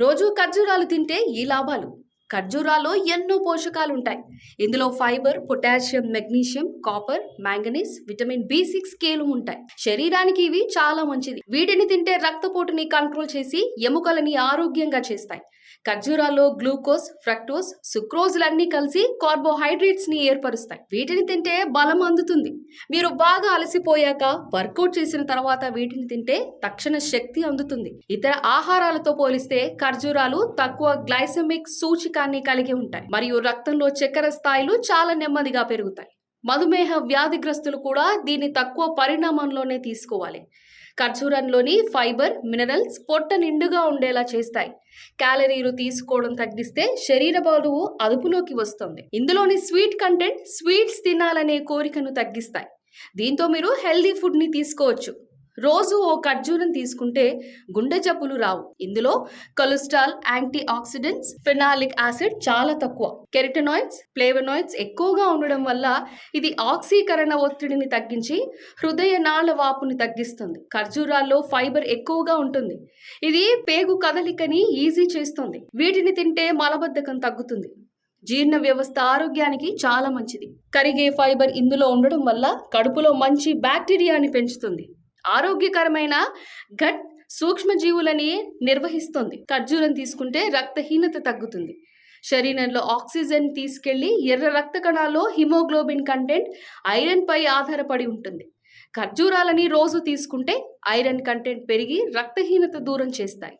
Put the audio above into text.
రోజూ ఖర్జూరాలు తింటే ఈ లాభాలు? ఖర్జూరాలో ఎన్నో పోషకాలు ఉంటాయి ఇందులో fibre potassium magnesium copper manganese vitamin B six కేలు ఉంటాయి. శరీరానికి ఇవి చాలా మంచిది. వీటిని తింటే రక్తపోటుని కంట్రోల్ చేసి ఎముకలని ఆరోగ్యంగా చేస్తాయి. ఖర్జూరాలో గ్లూకోజ్ ఫ్రక్టోజ్ సుక్రోజులన్నీ కలిసి కార్బోహైడ్రేట్స్ని ఏర్పరుస్తాయి. వీటిని తింటే బలం అందుతుంది. మీరు బాగా అలసిపోయాక వర్కౌట్ చేసిన తర్వాత వీటిని తింటే తక్షణ శక్తి అందుతుంది. ఇతర ఆహారాలతో పోలిస్తే ఖర్జూరాలు తక్కువ గ్లైసెమిక్ సూచికాన్ని కలిగి ఉంటాయి. మరియు రక్తంలో చక్కెర స్థాయిలు చాలా నెమ్మదిగా పెరుగుతాయి. మధుమేహ వ్యాధిగ్రస్తులు కూడా దీన్ని తక్కువ పరిణామంలోనే తీసుకోవాలి. ఖర్జూరంలోని ఫైబర్ మినరల్స్ పొట్ట నిండుగా ఉండేలా చేస్తాయి. క్యాలరీలు తీసుకోవడం తగ్గిస్తే శరీర బరువు అదుపులోకి వస్తుంది. ఇందులోని స్వీట్ కంటెంట్ స్వీట్స్ తినాలనే కోరికను తగ్గిస్తాయి. దీంతో మీరు హెల్దీ ఫుడ్ని తీసుకోవచ్చు. రోజు ఓ ఖర్జూరం తీసుకుంటే గుండె జబ్బులు రావు. ఇందులో cholesterol antioxidants phenolic acid చాలా తక్కువ. కెరిటనాయిడ్స్ ప్లేవనాయిడ్స్ ఎక్కువగా ఉండడం వల్ల ఇది ఆక్సీకరణ ఒత్తిడిని తగ్గించి హృదయ నాళ వాపుని తగ్గిస్తుంది. ఖర్జూరాల్లో ఫైబర్ ఎక్కువగా ఉంటుంది. ఇది పేగు కదలికని ఈజీ చేస్తుంది. వీటిని తింటే మలబద్ధకం తగ్గుతుంది. జీర్ణ వ్యవస్థ ఆరోగ్యానికి చాలా మంచిది. కరిగే ఫైబర్ ఇందులో ఉండడం వల్ల కడుపులో మంచి బ్యాక్టీరియాని పెంచుతుంది. ఆరోగ్యకరమైన గట్ సూక్ష్మజీవులని నిర్వహిస్తుంది. ఖర్జూరం తీసుకుంటే రక్తహీనత తగ్గుతుంది. శరీరంలో ఆక్సిజన్ తీసుకెళ్ళి ఎర్ర రక్త కణాల్లో హిమోగ్లోబిన్ కంటెంట్ ఐరన్ పై ఆధారపడి ఉంటుంది. ఖర్జూరాలని రోజు తీసుకుంటే ఐరన్ కంటెంట్ పెరిగి రక్తహీనత దూరం చేస్తాయి.